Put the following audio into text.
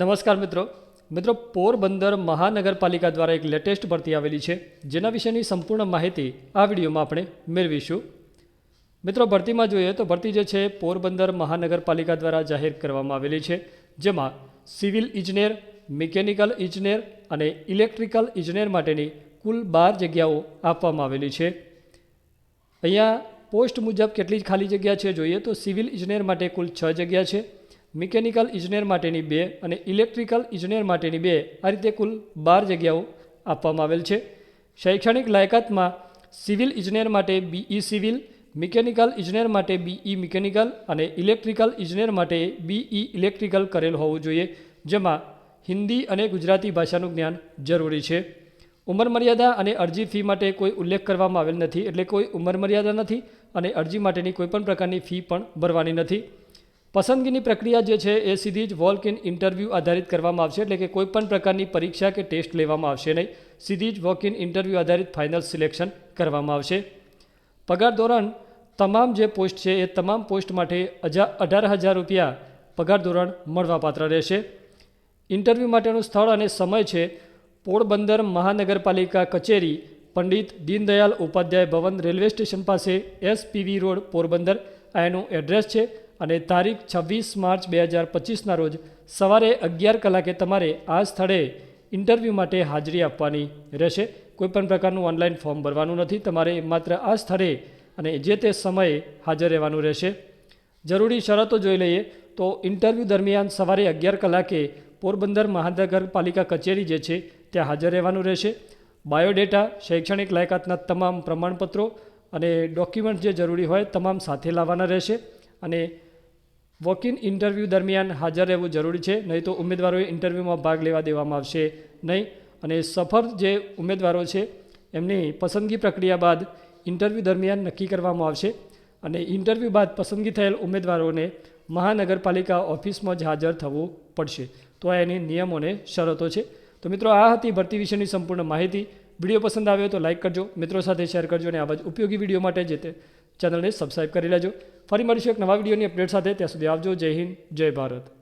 નમસ્કાર મિત્રો. મિત્રો, પોરબંદર મહાનગરપાલિકા દ્વારા એક લેટેસ્ટ ભરતી આવેલી છે. જેના વિશેની સંપૂર્ણ માહિતી આ વિડીયોમાં આપણે મેળવીશું. મિત્રો, ભરતીમાં જોઈએ તો ભરતી જે છે, પોરબંદર મહાનગરપાલિકા દ્વારા જાહેર કરવામાં આવેલી છે. જેમાં સિવિલ ઇજનેર, મિકેનિકલ ઇજનેર અને ઇલેક્ટ્રિકલ ઇજનેર માટેની કુલ બાર જગ્યાઓ આપવામાં આવેલી છે. અહીંયા પોસ્ટ મુજબ કેટલી ખાલી જગ્યા છે? જોઈએ તો સિવિલ ઇજનેર માટે કુલ છ જગ્યા છે. મિકેનિકલ ઇજનેર માટેની બે અને ઇલેક્ટ્રિકલ ઇજનેર માટેની બે આ રીતે કુલ બાર જગ્યાઓ આપવામાં આવેલ છે. શૈક્ષણિક લાયકાતમાં સિવિલ ઇજનેર માટે બીઈ સિવિલ, મિકેનિકલ ઇજનેર માટે બીઈ મિકેનિકલ અને ઇલેક્ટ્રિકલ ઇજનેર માટે બીઈ ઇલેક્ટ્રિકલ કરેલ હોવું જોઈએ, જેમાં હિન્દી અને ગુજરાતી ભાષાનું જ્ઞાન જરૂરી છે. ઉંમર મર્યાદા અને અરજી ફી માટે કોઈ ઉલ્લેખ કરવામાં આવેલ નથી, એટલે કોઈ ઉંમર મર્યાદા નથી અને અરજી માટેની કોઈપણ પ્રકારની ફી પણ ભરવાની નથી. પસંદગીની પ્રક્રિયા જે છે એ સીધી જ વોલ્ક ઇન ઇન્ટરવ્યૂ આધારિત કરવામાં આવશે, એટલે કે કોઈપણ પ્રકારની પરીક્ષા કે ટેસ્ટ લેવામાં આવશે નહીં. સીધી જ વોક ઇન ઇન્ટરવ્યૂ આધારિત ફાઇનલ સિલેક્શન કરવામાં આવશે. પગાર ધોરણ તમામ જે પોસ્ટ છે એ તમામ પોસ્ટ માટે અઢાર હજાર રૂપિયા પગાર ધોરણ મળવાપાત્ર રહેશે. ઇન્ટરવ્યૂ માટેનું સ્થળ અને સમય છે પોરબંદર મહાનગરપાલિકા કચેરી, પંડિત દીનદયાલ ઉપાધ્યાય ભવન રેલવે સ્ટેશન પાસે એસપીવી રોડ, પોરબંદર. આ એનું એડ્રેસ છે. અને તારીખ છવ્વીસ માર્ચ બે હજાર પચીસના રોજ સવારે અગિયાર કલાકે તમારે આ સ્થળે ઇન્ટરવ્યૂ માટે હાજરી આપવાની રહેશે. કોઈપણ પ્રકારનું ઓનલાઈન ફોર્મ ભરવાનું નથી. તમારે માત્ર આ સ્થળે અને જે તે સમયે હાજર રહેવાનું રહેશે. જરૂરી શરતો જોઈ લઈએ તો ઇન્ટરવ્યૂ દરમિયાન સવારે અગિયાર કલાકે પોરબંદર મહાનગરપાલિકા કચેરી જે છે, ત્યાં હાજર રહેવાનું રહેશે. બાયોડેટા, શૈક્ષણિક લાયકાતના તમામ પ્રમાણપત્રો અને ડોક્યુમેન્ટ જે જરૂરી હોય, તમામ સાથે લાવવાના રહેશે. અને વોક ઇન ઇન્ટરવ્યૂ દરમિયાન હાજર રહેવું જરૂરી છે, નહીં તો ઉમેદવારોએ ઇન્ટરવ્યૂમાં ભાગ લેવા દેવામાં આવશે નહીં. અને સફળ જે ઉમેદવારો છે, એમની પસંદગી પ્રક્રિયા બાદ ઇન્ટરવ્યૂ દરમિયાન નક્કી કરવામાં આવશે. અને ઇન્ટરવ્યૂ બાદ પસંદગી થયેલ ઉમેદવારોને મહાનગરપાલિકા ઓફિસમાં જ હાજર થવું પડશે. તો આ એની નિયમોને શરતો છે. તો મિત્રો, આ હતી ભરતી વિશેની સંપૂર્ણ માહિતી. વીડિયો પસંદ આવ્યો તો લાઇક કરજો. મિત્રો સાથે શેર કરજો અને આવા જ ઉપયોગી વીડિયો માટે જે તે ચેનલને સબસ્ક્રાઈબ કરી લેજો. ફરી મળીશું એક નવા વિડીયોની અપડેટ સાથે. ત્યાં સુધી આવજો. જય હિન્દ. જય ભારત.